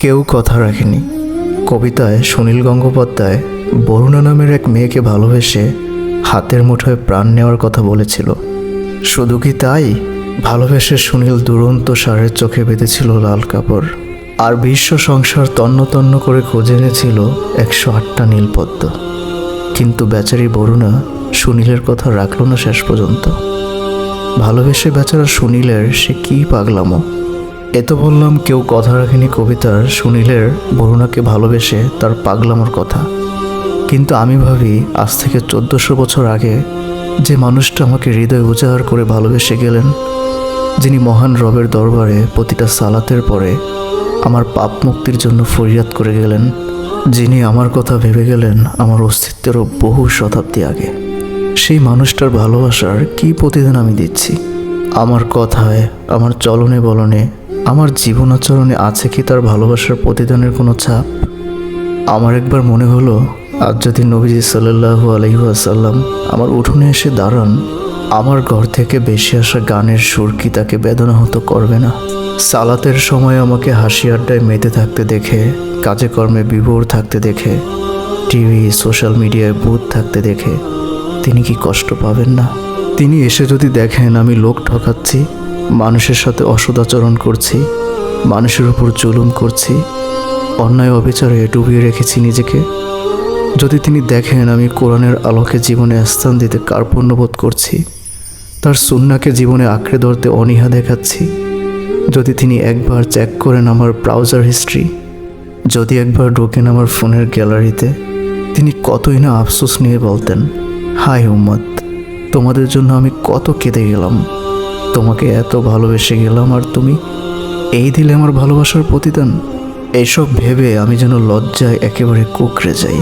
কেউ কথা রাখেনি। কবিতায় সুনীল গঙ্গোপাধ্যায় বরুণা নামের এক মেয়েকে ভালোবেসে হাতের মুঠোয় প্রাণ নেওয়ার কথা বলেছিল। শুধু কি তাই? ভালোবেসে সুনীল দুরন্ত সারের চোখে বেঁধেছিল লাল কাপড়। আর বিশ্ব সংসার তন্ন তন্ন করে খুঁজে এনেছিল একশো আটটা নীলপদ্ম। কিন্তু বেচারি বরুণা সুনীলের কথা রাখল না শেষ পর্যন্ত। ভালোবেসে বেচারা সুনীলের সে কী পাগলামো? এ তো বললাম কেউ কথা রাখেনি কবিতার, সুনীলের, বরুণাকে ভালোবেসে তার পাগলামোর কথা। কিন্তু আমি ভাবি, আজ থেকে চোদ্দশো বছর আগে যে মানুষটা আমাকে হৃদয় উজাড় করে ভালোবেসে গেলেন, যিনি মহান রবের দরবারে প্রতিটা সালাতের পরে আমার পাপ মুক্তির জন্য ফরিয়াদ করে গেলেন, যিনি আমার কথা ভেবে গেলেন আমার অস্তিত্বেরও বহু শতাব্দী আগে। সেই মানুষটার ভালোবাসার কী প্রতিদান আমি দিচ্ছি? আমার কথায়, আমার চলনে বলনে আমার জীবনাচরণে আছে কি তার ভালোবাসার প্রতিদানের কোনো ছাপ? আমার একবার মনে হলো, আজ যদি নবীজি সাল্লাহু আলহিহাসাল্লাম আমার উঠোনে এসে দাঁড়ান, আমার ঘর থেকে বেশি আসা গানের সুর কি তাকে বেদনা হতো করবে না? সালাতের সময় আমাকে হাসি আড্ডায় মেতে থাকতে দেখে, কাজে কর্মে বিভোর থাকতে দেখে, টিভি, সোশ্যাল মিডিয়ায় বুথ থাকতে দেখে, তিনি কি কষ্ট পাবেন না? তিনি এসে যদি দেখেন আমি লোক ঠকাচ্ছি মানুষের সাথে অসদাচরণ করছি, মানুষের উপর জুলুম করছি, অন্যায় অবিচারে ডুবিয়ে রেখেছি নিজেকে। যদি তিনি দেখেন আমি কোরআনের আলোকে জীবনে স্থান দিতে কার্পণ্যবোধ করছি, তার সুন্নাকে জীবনে আঁকড়ে ধরতে অনীহা দেখাচ্ছি। যদি তিনি একবার চেক করেন আমার ব্রাউজার হিস্ট্রি যদি একবার ঢোকেন আমার ফোনের গ্যালারিতে তিনি কতই না আফসোস নিয়ে বলতেন হাই উম্মত, তোমাদের জন্য আমি কত কেঁদে গেলাম। তোমাকে এত ভালোবেসে গেলাম, আর তুমি এই দিলে আমার ভালোবাসার প্রতিদান? এসব ভেবে আমি যেন লজ্জায় একেবারে কুকড়ে যাই।